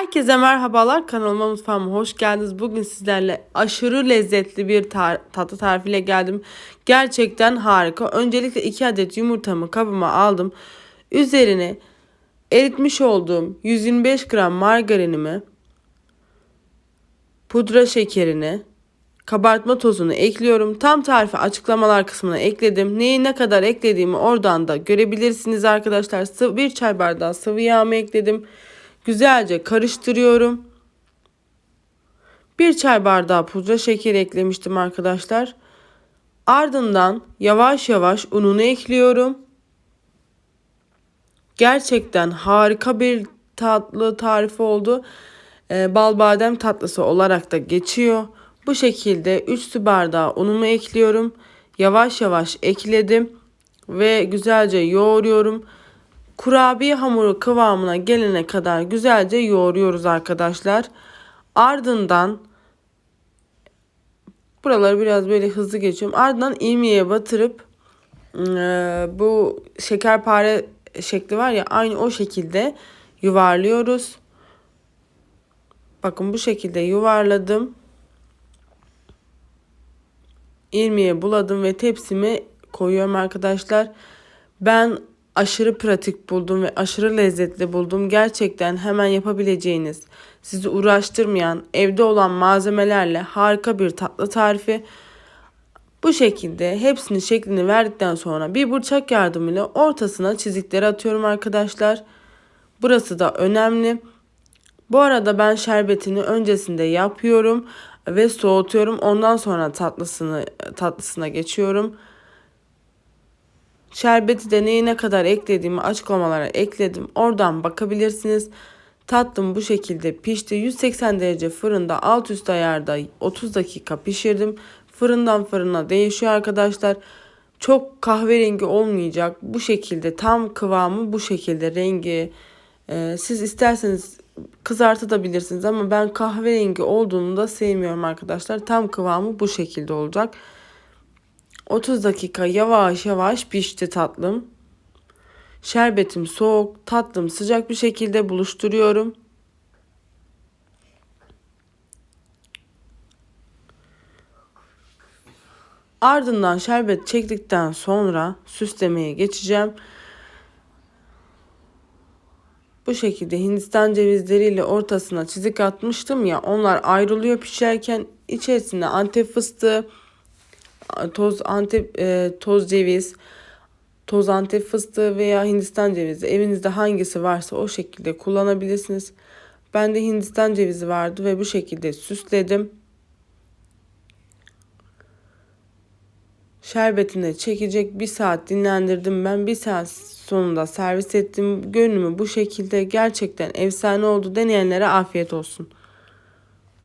Herkese merhabalar kanalıma mutfağıma hoş geldiniz. Bugün sizlerle aşırı lezzetli bir tar- tatlı tarifiyle geldim. Gerçekten harika. Öncelikle 2 adet yumurtamı kabıma aldım. Üzerine eritmiş olduğum 125 gram margarinimi, pudra şekerini, kabartma tozunu ekliyorum. Tam tarifi açıklamalar kısmına ekledim. Neyi ne kadar eklediğimi oradan da görebilirsiniz arkadaşlar. Bir çay bardağı sıvı yağımı ekledim. Güzelce karıştırıyorum. Bir çay bardağı pudra şekeri eklemiştim arkadaşlar. Ardından yavaş yavaş ununu ekliyorum. Gerçekten harika bir tatlı tarifi oldu. Ee, bal badem tatlısı olarak da geçiyor. Bu şekilde 3 su bardağı unumu ekliyorum. Yavaş yavaş ekledim ve güzelce yoğuruyorum. Kurabiye hamuru kıvamına gelene kadar güzelce yoğuruyoruz arkadaşlar. Ardından buraları biraz böyle hızlı geçiyorum. Ardından ilmeğe batırıp e, bu şekerpare şekli var ya aynı o şekilde yuvarlıyoruz. Bakın bu şekilde yuvarladım. İlmeğe buladım ve tepsime koyuyorum arkadaşlar. Ben aşırı pratik buldum ve aşırı lezzetli buldum. Gerçekten hemen yapabileceğiniz, sizi uğraştırmayan, evde olan malzemelerle harika bir tatlı tarifi. Bu şekilde hepsinin şeklini verdikten sonra bir bıçak yardımıyla ortasına çizikleri atıyorum arkadaşlar. Burası da önemli. Bu arada ben şerbetini öncesinde yapıyorum ve soğutuyorum. Ondan sonra tatlısını tatlısına geçiyorum. Şerbeti de neye ne kadar eklediğimi açıklamalara ekledim. Oradan bakabilirsiniz. Tatlım bu şekilde pişti. 180 derece fırında alt üst ayarda 30 dakika pişirdim. Fırından fırına değişiyor arkadaşlar. Çok kahverengi olmayacak. Bu şekilde tam kıvamı bu şekilde rengi. Ee, siz isterseniz kızartabilirsiniz ama ben kahverengi olduğunu da sevmiyorum arkadaşlar. Tam kıvamı bu şekilde olacak. 30 dakika yavaş yavaş pişti tatlım. Şerbetim soğuk, tatlım sıcak bir şekilde buluşturuyorum. Ardından şerbet çektikten sonra süslemeye geçeceğim. Bu şekilde Hindistan cevizleriyle ortasına çizik atmıştım ya onlar ayrılıyor pişerken içerisinde antep fıstığı, toz antep e, toz ceviz, toz antep fıstığı veya Hindistan cevizi evinizde hangisi varsa o şekilde kullanabilirsiniz. Ben de Hindistan cevizi vardı ve bu şekilde süsledim. Şerbetini çekecek bir saat dinlendirdim ben. Bir saat sonunda servis ettim. Görünümü bu şekilde gerçekten efsane oldu. Deneyenlere afiyet olsun.